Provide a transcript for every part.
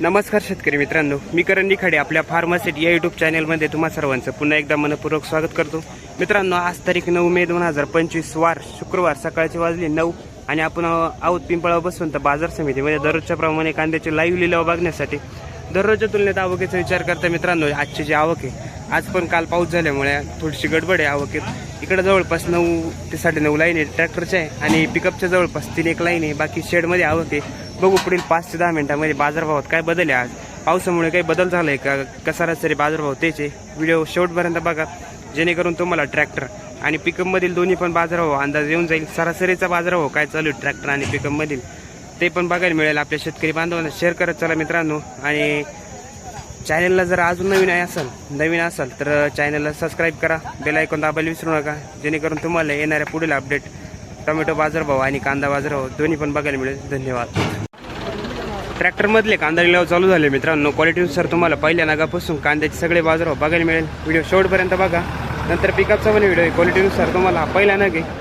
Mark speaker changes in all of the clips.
Speaker 1: नमस्कार शेतकरी मित्रांनो मी करण निखाडे आपल्या फार्मासिटी या युट्यूब चॅनलमध्ये तुम्हा सर्वांचं पुन्हा एकदा मनपूर्वक स्वागत करतो. मित्रांनो आज तारीख नऊ मे दोन हजार पंचवीस वार शुक्रवार सकाळचे वाजले नऊ आणि आपण आहोत पिंपळा बसून तर बाजार समितीमध्ये. दररोजच्या प्रमाणे कांद्याचे लाईव्ह लिलाव बघण्यासाठी दररोजच्या तुलनेत आवकेचा विचार करता मित्रांनो आजची जी आवक आहे आज पण काल पाऊस झाल्यामुळे थोडीशी गडबड आहे आवकेत. इकडे जवळपास नऊ ते साडेनऊ लाईन आहे ट्रॅक्टरच्या आहे आणि पिकअपच्या जवळपास तीन एक लाईन आहे बाकी शेडमध्ये आवक आहे. बघू पुढील पाच ते दहा मिनिटांमध्ये बाजारभावात काय बदल आहे आज. पावसामुळे काही बदल झाला आहे का? का सरासरी बाजारभाव त्याचे व्हिडिओ शेवटपर्यंत बघा. जेणेकरून तुम्हाला ट्रॅक्टर आणि पिकअपमधील दोन्ही पण बाजारभाव अंदाज येऊन जाईल. सरासरीचा बाजारभाव काय चालू आहे ट्रॅक्टर आणि पिकअपमधील ते पण बघायला मिळेल आपल्या शेतकरी बांधवांना. शेअर करत चला मित्रांनो. आणि चॅनलला जर अजून नवीन आहे असाल नवीन असाल तर चॅनलला सबस्क्राईब करा. बेल ऐकून दाबायला विसरू नका. जेणेकरून तुम्हाला येणाऱ्या पुढील अपडेट टोमॅटो बाजारभाव आणि कांदा बाजारभाव दोन्ही पण बघायला मिळेल. धन्यवाद. ट्रॅक्टरमधले कांदा लिलाव चालू झाले. मित्रांनो क्वालिटीनुसार तुम्हाला पहिल्या नागापासून कांद्याचे सगळे बाजार बघायला मिळेल. व्हिडिओ शेवटपर्यंत बघा. नंतर पिकअपचा पण व्हिडिओ आहे. क्वालिटीनुसार तुम्हाला हा पहिला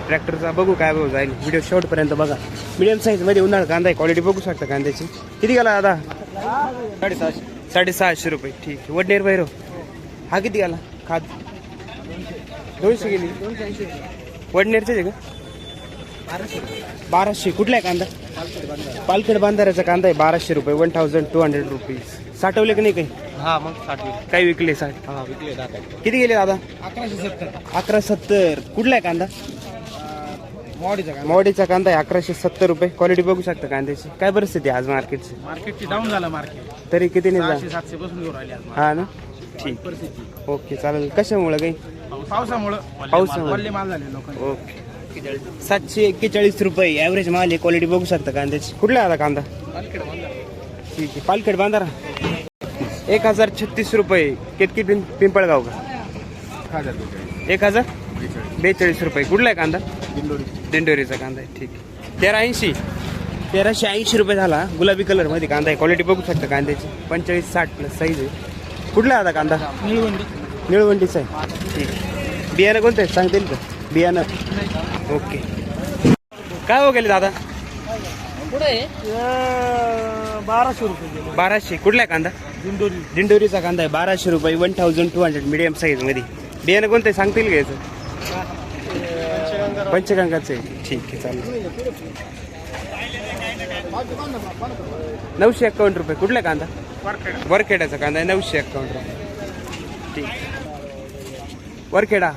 Speaker 1: ट्रॅक्टरचा बघू काय भाऊ जाईल. व्हिडिओ शेवटपर्यंत बघा. मिडियम साईजमध्ये उन्हाळा कांदा आहे. क्वालिटी बघू शकता कांद्याची. किती गेला दादा?
Speaker 2: साडेसहाशे.
Speaker 1: साडेसहाशे रुपये. ठीक आहे. वडनेर भैरव. हा किती गेला? खाद. दोनशे. गेली. वडनेरचे आहे का? बाराशे. कुठला आहे कांदा? पालखेड बांधाऱ्याचा कांदा आहे बाराशे रुपये. One thousand two hundred rupees साठवले की नाही काही?
Speaker 2: हा मग साठ
Speaker 1: काही विकले साठ?
Speaker 2: हा विकले दादा
Speaker 1: किती गेले दादा?
Speaker 2: अकराशे सत्तर.
Speaker 1: अकरा सत्तर. कुठला आहे कांदा?
Speaker 2: मॉडीचा
Speaker 1: मोडीचा कांदा आहे अकराशे सत्तर रुपये. क्वालिटी बघू शकता कांद्याची. काय परिस्थिती आहे आज मार्केटची
Speaker 2: मार्केटची डाऊन झालं मार्केट
Speaker 1: तरी किती नाही
Speaker 2: सातशे पासून घेऊन राहिले आज
Speaker 1: हा ना? ठीक.
Speaker 2: परिस्थिती.
Speaker 1: ओके चालेल. कशामुळं काही?
Speaker 2: पावसामुळं.
Speaker 1: पावसामुळं.
Speaker 2: माल झाले
Speaker 1: ओके. सातशे एक्केचाळीस रुपये ॲव्हरेज माल आहे. क्वालिटी बघू शकता कांद्याची. कुठला आहे आता कांदा? ठीक आहे. पालखेड बांधारा. एक हजार छत्तीस रुपये. केतकी पिं पिंपळगाव का? एक हजार? बेचाळीस रुपये. कुठला आहे कांदा? दिंडोरीचा कांदा आहे. ठीक आहे. तेरा ऐंशी तेराशे ऐंशी रुपये झाला. गुलाबी कलरमध्ये कांदा आहे. क्वालिटी बघू शकता कांद्याची. पंचेचाळीस साठ प्लस साईज आहे. कुठला आहे आता कांदा?
Speaker 2: निळवंडी.
Speaker 1: निळवंडीचा आहे. ठीक बियाणं कोणतं आहे सांगतील का? बियाणं. ओके. काय हो गेले दादा?
Speaker 2: बाराशे रुपये
Speaker 1: बाराशे. कुठला आहे कांदा?
Speaker 2: दिंडोरी.
Speaker 1: दिंडोरीचा कांदा आहे. बाराशे रुपये one thousand two hundred medium साईजमध्ये बियाणं कोणतं आहे? सांगतील का याचं? पंचगंगाचं आहे. ठीक आहे चालेल. नऊशे एक्कावन्न रुपये. कुठला कांदा? वरखेड्याचा कांदा आहे. नऊशे एक्कावन्न रुपये. ठीक. वरखेडा?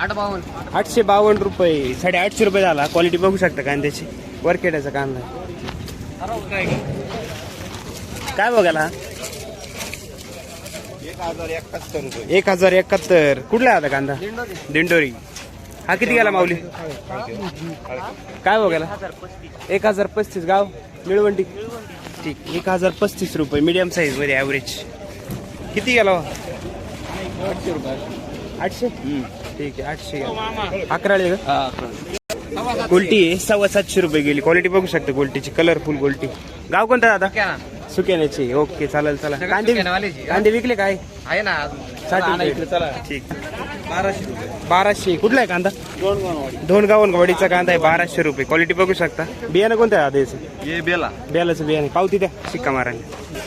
Speaker 2: आठ बावन्न.
Speaker 1: आठशे बावन्न रुपये. साडेआठशे रुपये झाला. क्वालिटी बघू शकता कांद्याची वरखेड्याचा कांदा. काय बघायला
Speaker 2: एक हजार एकाहत्तर रुपये
Speaker 1: एक हजार एकाहत्तर. कुठला आहे आता कांदा? दिंडोरी. हा किती गेला माऊली? काय बघायला एक हजार पस्तीस. गाव? निळवंडी ठीक. एक हजार पस्तीस रुपये. मीडियम साईजमध्ये ॲव्हरेज किती गेला हो?
Speaker 2: आठशे? रुपये
Speaker 1: आठशे ठीक आहे आठशे गेला. अकराळे का? गोल्टी आहे सव्वा सातशे रुपये गेली. क्वालिटी बघू शकता गोल्टीची कलरफुल गोल्टी. गाव कोणता दादा? सुक्याण्याची ओके चालेल चला. कांदे. कांदे विकले काय?
Speaker 2: आहे ना
Speaker 1: साठ ठीक
Speaker 2: बाराशे रुपये.
Speaker 1: बाराशे. कुठला आहे कांदा?
Speaker 2: दोन गाववाडी
Speaker 1: दोन गावन गवडीचा कांदा आहे बाराशे रुपये. क्वालिटी बघू शकता. बियाणं कोणतं आहे
Speaker 2: ये बेला.
Speaker 1: बियालाचं बियाणं. पावती द्या शिक्का मारायला.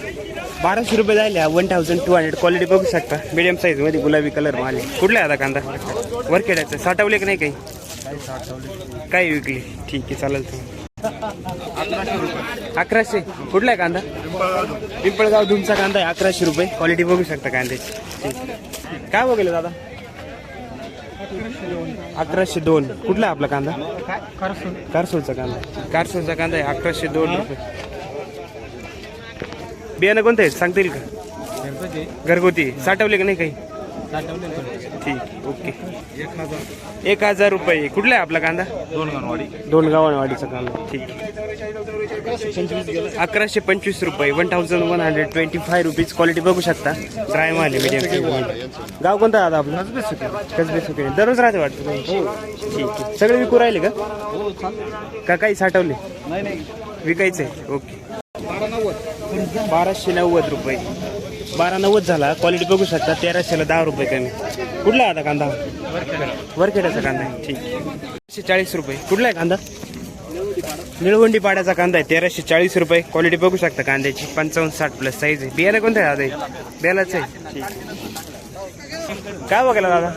Speaker 1: बाराशे रुपये झाले one thousand two hundred quality बघू शकता. मिडियम साईजमध्ये गुलाबी कलर माल आहे. कुठला आहे आता कांदा? वरखेड्याचं. साठवले की नाही काही? काय विकली. ठीक आहे चालेल अकराशे. कुठला आहे कांदा? पिंपळगाव धुमचा कांदा आहे. अकराशे रुपये. क्वालिटी बघू शकता कांद्याची. ठीक काय बघेल दादा? अकराशे दोन. कुठला आहे आपला कांदा? कारसूरचा कांदा. कारसूरचा कांदा आहे. अकराशे दोन रुपये. बियाणं कोणतं आहे सांगतील का? घरगुती. साठवले का नाही काही? ठीक आहे, ओके
Speaker 2: एक हजार
Speaker 1: एक हजार रुपये. कुठला आहे आपला कांदा?
Speaker 2: दोन गाववाडी
Speaker 1: दोन गावांवाडीचा कांदा. ठीक. आहे. अकराशे पंचवीस रुपये. One thousand one hundred twenty five rupees quality बघू शकता. ड्राय माल आहे मीडियम गाव कोणतं आहे आता आपलं? कसबे सुके. दररोज राहते वाटतं तुम्ही? ठीक आहे. सगळे विकू राहिले का? का काही साठवले?
Speaker 2: नाही
Speaker 1: विकायचे ओके. बाराशे नव्वद रुपये. बारा नव्वद झाला. क्वालिटी बघू शकता तेराशेला दहा रुपये कमी. कुठला आहे आता कांदा? वरखेड्याचा कांदा आहे. ठीक. तेराशे चाळीस रुपये. कुठला आहे कांदा? निळवंडी पाड्याचा कांदा आहे. तेराशे चाळीस रुपये. क्वालिटी बघू शकता कांद्याची. पंचावन्न साठ प्लस साईज आहे. बियाणं कोणतं आहे दादा आहे बेलाच आहे. ठीक. काय बघायला दादा?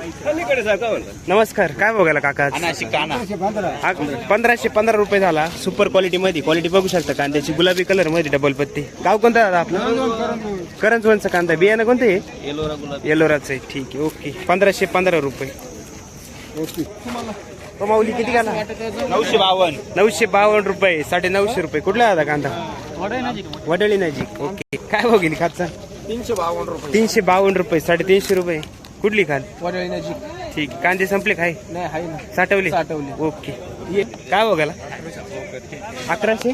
Speaker 1: नमस्कार काय बघायला काका? आज? हा, पंधराशे पंधरा रुपये झाला सुपर क्वालिटी मध्ये. क्वालिटी बघू शकता कांद्याची गुलाबी कलरमध्ये डबल पत्ती. गाव कोणतं दादा आपलं? करंजवनचा कांदा बियाणं कोणतं आहे? येलोराचं आहे. ठीक आहे ओके. पंधराशे पंधरा रुपये. तो माऊली किती घाला
Speaker 2: नऊशे बावन्न.
Speaker 1: नऊशे बावन्न रुपये साडे नऊशे रुपये. कुठला दादा कांदा? वडळी नजीक ओके. काय बघितली खातचा?
Speaker 2: तीनशे बावन्न रुपये.
Speaker 1: तीनशे बावन्न रुपये साडेतीनशे रुपये. कुठली खाल
Speaker 2: वडळी नजीक
Speaker 1: ठीक कांदे संपले काय
Speaker 2: नाही आहे ना.
Speaker 1: साठवले?
Speaker 2: साठवले.
Speaker 1: ओके. काय बघायला अकराशे?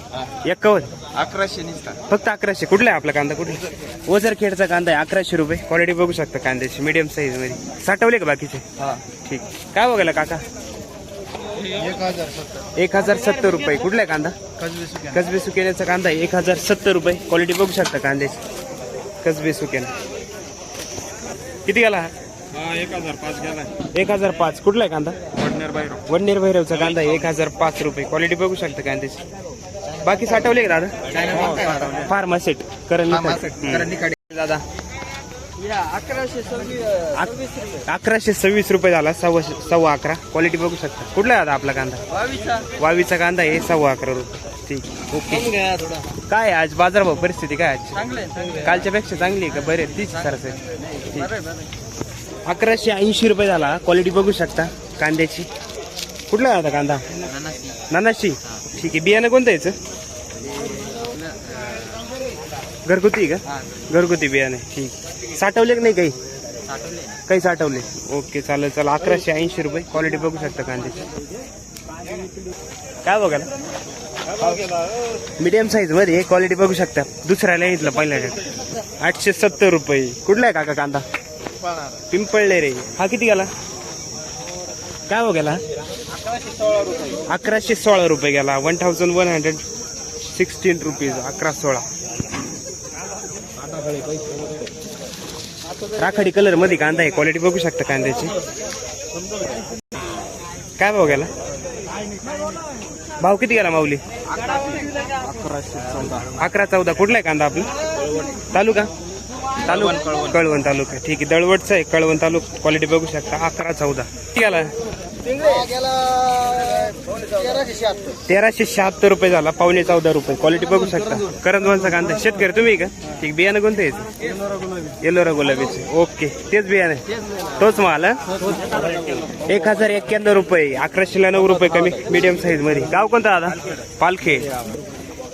Speaker 1: एक्कावन्न.
Speaker 2: अकराशे निसता
Speaker 1: फक्त अकराशे. कुठला आहे आपला कांदा? कुठला? ओझर खेडचा कांदा आहे अकराशे रुपये. क्वालिटी बघू शकता कांद्याची मीडियम साईजमध्ये. साठवले का बाकीचे?
Speaker 2: हा.
Speaker 1: ठीक. काय बघायला काका?
Speaker 2: एक हजार सत्तर
Speaker 1: एक हजार सत्तर रुपये. कुठला आहे कांदा?
Speaker 2: कसबे सुक्या
Speaker 1: कसबे सुकेण्याचा कांदा आहे एक हजार सत्तर रुपये. क्वालिटी बघू शकता कांद्याची. कसबे सुकेना. किती गेला हा?
Speaker 2: एक हजार पाच गेला
Speaker 1: एक हजार पाच. कुठला आहे कांदा?
Speaker 2: वडनेर बाहेर
Speaker 1: वडनेर भैरवचा कांदा एक हजार पाच रुपये. क्वालिटी बघू शकता कांद्याची. बाकी साठवले का दादा? फार्मासेट करण दादा.
Speaker 2: अकराशे सव्वीस
Speaker 1: अक- अकराशे सव्वीस रुपये झाला. सव्वा सव्वा अकरा. क्वालिटी बघू शकता. कुठला आहे दादा आपला कांदा? वावीचा. कांदा आहे. सव्वा अकरा रुपये. ठीक. ओके.
Speaker 2: घ्या थोडा.
Speaker 1: काय आहे आज बाजारभाव? परिस्थिती काय
Speaker 2: चांगले
Speaker 1: कालच्या पेक्षा चांगली आहे का? बरे तीच सरासरी अकराशे ऐंशी रुपये झाला. क्वालिटी बघू शकता कांद्याची. कुठला आहे आता कांदा? नानाशी. ठीक आहे. बियाणं कोणतं यायचं घरगुती का? घरगुती बियाणे ठीक. साठवले की नाही काही? काही साठवले. ओके चालेल चला अकराशे ऐंशी रुपये. क्वालिटी बघू शकता कांद्याची. काय बघायला? मीडियम साईजमध्ये. क्वालिटी बघू शकता. दुसऱ्याला लाईनीतला पहिल्या आठशे सत्तर रुपये. कुठला आहे काका कांदा? पिंपळले रे. हा किती गेला? काय हो गेला?
Speaker 2: अकराशे सोळा रुपये.
Speaker 1: अकराशे सोळा रुपये गेला. One thousand one hundred sixteen rupees अकरा सोळा. राखाडी कलरमध्ये कांदा आहे. क्वालिटी बघू शकता कांद्याची. काय भाव गेला? भाव किती गेला माऊली? अकरा चौदा. कुठला आहे कांदा आपला? तालुका? तालुका? कळवण तालुका. ठीक आहे. दळवटचा आहे. कळवण तालुका. क्वालिटी बघू शकता. अकरा चौदा. किती गेला
Speaker 2: तेराशे शहात्तर
Speaker 1: रुपये झाला. पावणे चौदा रुपये. क्वालिटी बघू शकता. करंजवानचा कांदा. शेतकरी तुम्ही का? ठीक. बियाणं कोणतं यायचं येलोरा गुलाबीचे ओके. तेच बियाणं तोच माल? एक हजार एक्क्याण्णव रुपये. अकराशेला नऊ रुपये कमी. मीडियम साईजमध्ये. गाव कोणतं दादा? पालखे.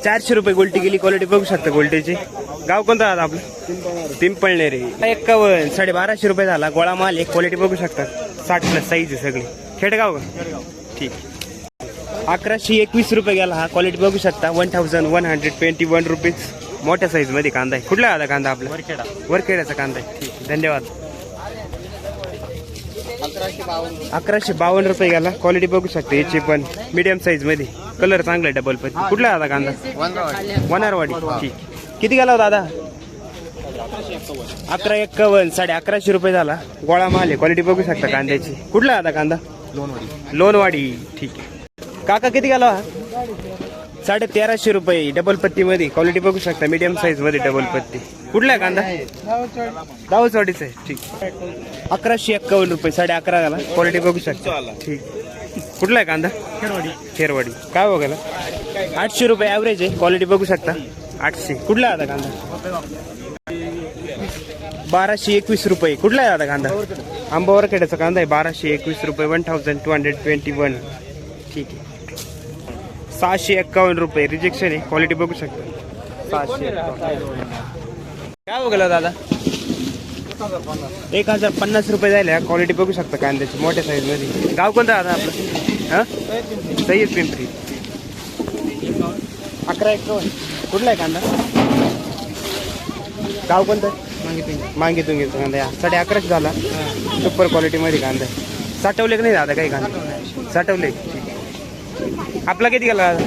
Speaker 1: चारशे रुपये गोल्टी गेली क्वालिटी बघू शकता गोल्टीची. गाव कोणतं दादा आपलं? पिंपळनेरे एक्कावन्न साडे बाराशे रुपये झाला. गोळा माल एक क्वालिटी बघू शकता साठ प्लस साईज आहे सगळी. खेडगाव का? ठीक. अकराशे एकवीस रुपये गेला हा. क्वालिटी बघू शकता. One thousand one hundred twenty one rupees मोठ्या साईजमध्ये कांदा आहे. कुठला आला कांदा आपला?
Speaker 2: वरखेडा.
Speaker 1: वरखेड्याचा कांदा आहे. ठीक. आहे, धन्यवाद.
Speaker 2: अकराशे बावन्न
Speaker 1: रुपये गेला. क्वालिटी बघू शकता याची पण मीडियम साईजमध्ये. कलर चांगला आहे डबल पण. कुठला दादा कांदा?
Speaker 2: वनारवाडी.
Speaker 1: ठीक. किती गेला हो दादा? अकरा एक्कावन्न साडे अकराशे रुपये झाला. गोळा माल आहे. क्वालिटी बघू शकता कांद्याची. कुठला आता कांदा?
Speaker 2: लोणवाडी.
Speaker 1: लोणवाडी. ठीक काका किती गेला? हा साडे तेराशे रुपये डबल पत्ती मध्ये क्वालिटी बघू शकता मीडियम साईजमध्ये डबल पत्ती. कुठला आहे कांदा? दावचवाडीचा आहे. ठीक. अकराशे एक्कावन्न रुपये साडे अकरा झाला. क्वालिटी बघू शकता. ठीक. कुठला आहे कांदा? खेरवाडी. खेरवाडी. काय बघायला? आठशे रुपये ॲव्हरेज आहे. क्वालिटी बघू शकता. आठशे. कुठला आहे आता कांदा? बाराशे एकवीस रुपये. कुठला आहे आता कांदा? आंबावर खेड्याचा कांदा आहे. बाराशे एकवीस रुपये one thousand two hundred twenty one ठीक आहे. सहाशे एक्कावन्न रुपये. रिजेक्शन आहे. क्वालिटी बघू शकता. सहाशे. काय बघायला दादा? एक हजार पन्नास रुपये झाले. क्वालिटी बघू शकता कांद्याची मोठ्या साईजमध्ये. गाव कोणतं दादा आपलं? हा? सय्यद पिंपरी. अकरा एक्कावन्न. कुठला आहे कांदा? गाव कोणतं? मागे तुंगीचा कांदा या साडे अकराशे झाला. सुपर क्वालिटीमध्ये कांदा साठवले का नाही दादा काही कांदा? साठवले. आपला किती गेला? दादा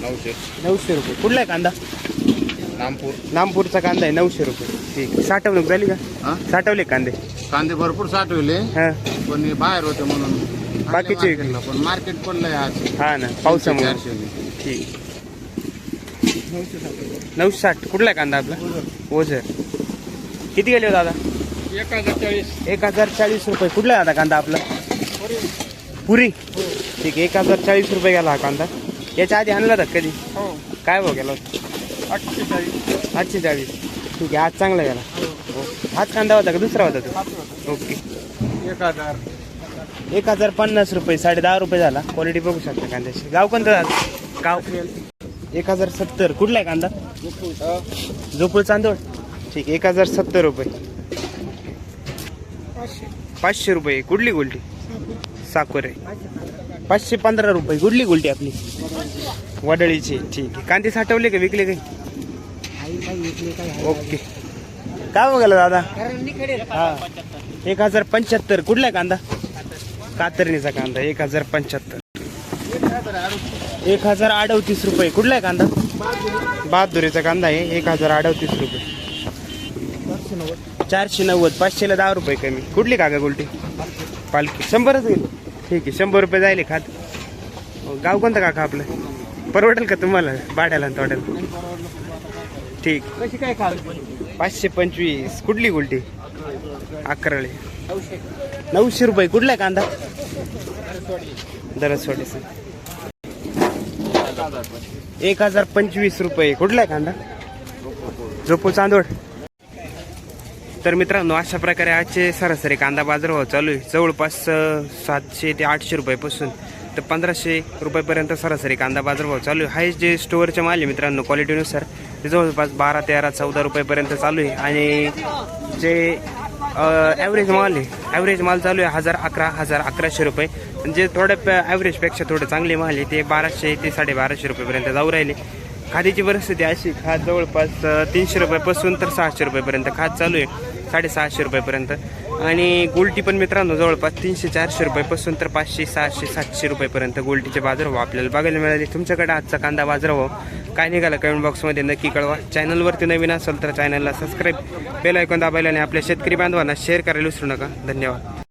Speaker 2: नऊशे.
Speaker 1: नऊशे रुपये. कुठला आहे कांदा?
Speaker 2: नामपूर.
Speaker 1: नामपूरचा कांदा आहे नऊशे रुपये. ठीक. साठवणूक झाली का?
Speaker 3: हा?
Speaker 1: साठवले कांदे.
Speaker 3: कांदे भरपूर साठवले.
Speaker 1: हा.
Speaker 3: पण हे बाहेर होते म्हणून.
Speaker 1: बाकीचे
Speaker 3: आणले marketला. पण मार्केट पडलंय आज.
Speaker 1: हा ना पावसामुळे.
Speaker 3: चारशे
Speaker 1: ठीक. नऊशे साठ. कुठला आहे कांदा आपला? ओझर. किती गेले हो दादा?
Speaker 2: एक हजार चाळीस.
Speaker 1: एक हजार चाळीस रुपये. कुठला आहे दादा कांदा आपला? पुरी? ठीक आहे एक हजार चाळीस रुपये गेला हा कांदा. याच्या आधी आणला होता कधी?
Speaker 2: हो.
Speaker 1: काय भाव गेला
Speaker 2: आठशे चाळीस
Speaker 1: आठशे चाळीस ठीक आहे आज चांगला गेला. ओके. हाच कांदा होता का दुसरा होता तो? ओके.
Speaker 2: एक हजार.
Speaker 1: एक हजार पन्नास रुपये साडे दहा रुपये झाला. क्वालिटी बघू शकता कांद्याची. गाव कोणतं दादा? गाव एक हजार सत्तर. कुठला आहे कांदा? जोपूळ चांदोड ठीक आहे एक हजार सत्तर रुपये. पाचशे. रुपये. कुठली गोल्टी? साखर आहे. पाचशे पंधरा रुपये. गुडली गुलटी आपली. वडळीची. ठीक आहे. कांदे साठवले का? विकले काही? ओके. काय बघायला दादा? हा. एक हजार पंच्याहत्तर. कुठला आहे कांदा? कातरणीचा कांदा. एक हजार पंच्याहत्तर. एक हजार अडवतीस रुपये. कुठला आहे कांदा? बहादुरीचा कांदा आहे. एक हजार अडवतीस रुपये. चारशे नव्वद. पाचशेला दहा रुपये कमी. कुठली कागा गुलटी? पालखी. शंभरच गेली. ठीक आहे शंभर रुपये जायले खात. गाव कोणतं काका आपलं? परवडेल का तुम्हाला भाड्याला आणि तोड्याला ठीक.
Speaker 2: कशी काय खाल?
Speaker 1: पाचशे पंचवीस. कुठली गोल्टी अकराळे नऊशे रुपये. कुठला आहे कांदा? दरसवाडीचा एक हजार पंचवीस रुपये. कुठला आहे कांदा? झोपू चांदोड. तर मित्रांनो अशा प्रकारे आजचे सरासरी कांदा बाजारभाव चालू आहे. जवळपास सातशे ते आठशे रुपयापासून तर पंधराशे रुपयापर्यंत सरासरी कांदा बाजारभाव चालू आहे. हायस्ट जे स्टोअरचे माल आहे मित्रांनो क्वालिटीनुसार ते जवळपास बारा तेरा चौदा रुपयापर्यंत चालू आहे. आणि जे ॲव्हरेज माल आहे ॲव्हरेज माल चालू आहे हजार अकरा हजार अकराशे रुपये. जे थोड्या ॲव्हरेजपेक्षा थोडं चांगले माल आहे ते बाराशे ते साडेबाराशे रुपयेपर्यंत जाऊ राहिले. खादीची परिस्थिती अशी खात जवळपास तीनशे रुपयापासून तर सहाशे रुपयेपर्यंत खात चालू आहे. साडेसहाशे रुपयेपर्यंत. आणि गोल्टी पण मित्रांनो जवळपास तीनशे चारशे रुपयेपासून तर पाचशे सहाशे सातशे रुपयेपर्यंत गोल्टीचे बाजारभाव आपल्याला बघायला मिळाले. तुमच्याकडे आजचा कांदा बाजारभाव काय निघाला कमेंट बॉक्समध्ये नक्की कळवा. चॅनलवरती नवीन असेल तर चॅनलला सबस्क्राईब बेल ऐकून दाबायला आणि आपल्या शेतकरी बांधवांना शेअर करायला विसरू नका. धन्यवाद.